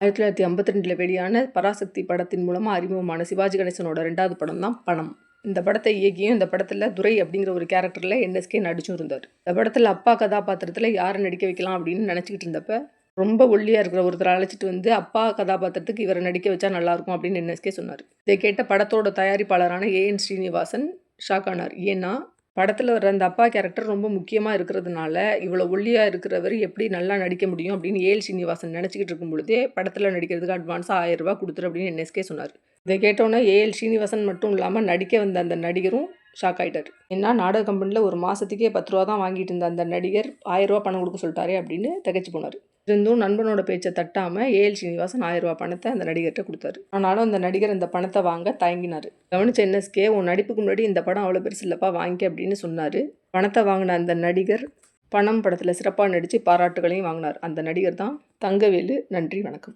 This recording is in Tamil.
ஆயிரத்தி தொள்ளாயிரத்தி ஐம்பத்தி ரெண்டில் வெளியான பராசக்தி படத்தின் மூலமாக அறிமுகமான சிவாஜி கணேசனோட ரெண்டாவது படம் தான் பணம். இந்த படத்தை இயக்கியும் இந்த படத்தில் துரை அப்படிங்கிற ஒரு கேரக்டரில் என்எஸ்கே நடிச்சும் இருந்தார். இந்த படத்தில் அப்பா கதாபாத்திரத்தில் யாரை நடிக்க வைக்கலாம் அப்படின்னு நினச்சிக்கிட்டு இருந்தப்ப ரொம்ப ஒல்லியாக இருக்கிற ஒருத்தரை அழைச்சிட்டு வந்து அப்பா கதாபாத்திரத்துக்கு இவரை நடிக்க வச்சா நல்லாயிருக்கும் அப்படின்னு என்எஸ்கே சொன்னார். இதை கேட்ட படத்தோட தயாரிப்பாளரான ஏஎன் ஸ்ரீனிவாசன் ஷாக் ஆனார். ஏன்னா படத்தில் வர அந்த அப்பா கேரக்டர் ரொம்ப முக்கியமாக இருக்கிறதுனால இவ்வளோ ஒல்லியாக இருக்கிறவர் எப்படி நல்லா நடிக்க முடியும் அப்படின்னு ஏல் ஸ்ரீனிவாசன் நினச்சிக்கிட்டு இருக்கும் பொழுதே படத்தில் நடிக்கிறதுக்கு அட்வான்ஸாக ஆயிரம் ரூபா கொடுத்துரு அப்படின்னு என்எஸ்கே சொன்னார். இதை கேட்டோன்னே ஏஎல் ஸ்ரீனிவாசன் மட்டும் இல்லாமல் நடிக்க வந்த அந்த நடிகரும் ஷாக் ஆகிட்டார் ஏன்னா நாடக கம்பெனியில் ஒரு மாதத்துக்கே பத்து ரூபா தான் வாங்கிட்டு இருந்த அந்த நடிகர் ஆயிரம் ரூபா பணம் கொடுக்க சொல்லிட்டாரே அப்படின்னு திகச்சு போனார். இருந்தும் நண்பனோட பேச்சை தட்டாமல் ஏஎல் ஸ்ரீனிவாசன் ஆயிரம் ரூபா பணத்தை அந்த நடிகர்கிட்ட கொடுத்தாரு. ஆனாலும் அந்த நடிகர் அந்த பணத்தை வாங்க தயங்கினார். கவனிச்ச என்எஸ்கே உன் நடிப்புக்கு முன்னாடி இந்த படம் அவ்வளோ பெருசு இல்லைப்பா வாங்கிக்க அப்படின்னு சொன்னார். பணத்தை வாங்கின அந்த நடிகர் பணம் படத்தில் சிறப்பாக நடித்து பாராட்டுகளையும் வாங்கினார். அந்த நடிகர் தான் தங்கவேலு. நன்றி வணக்கம்.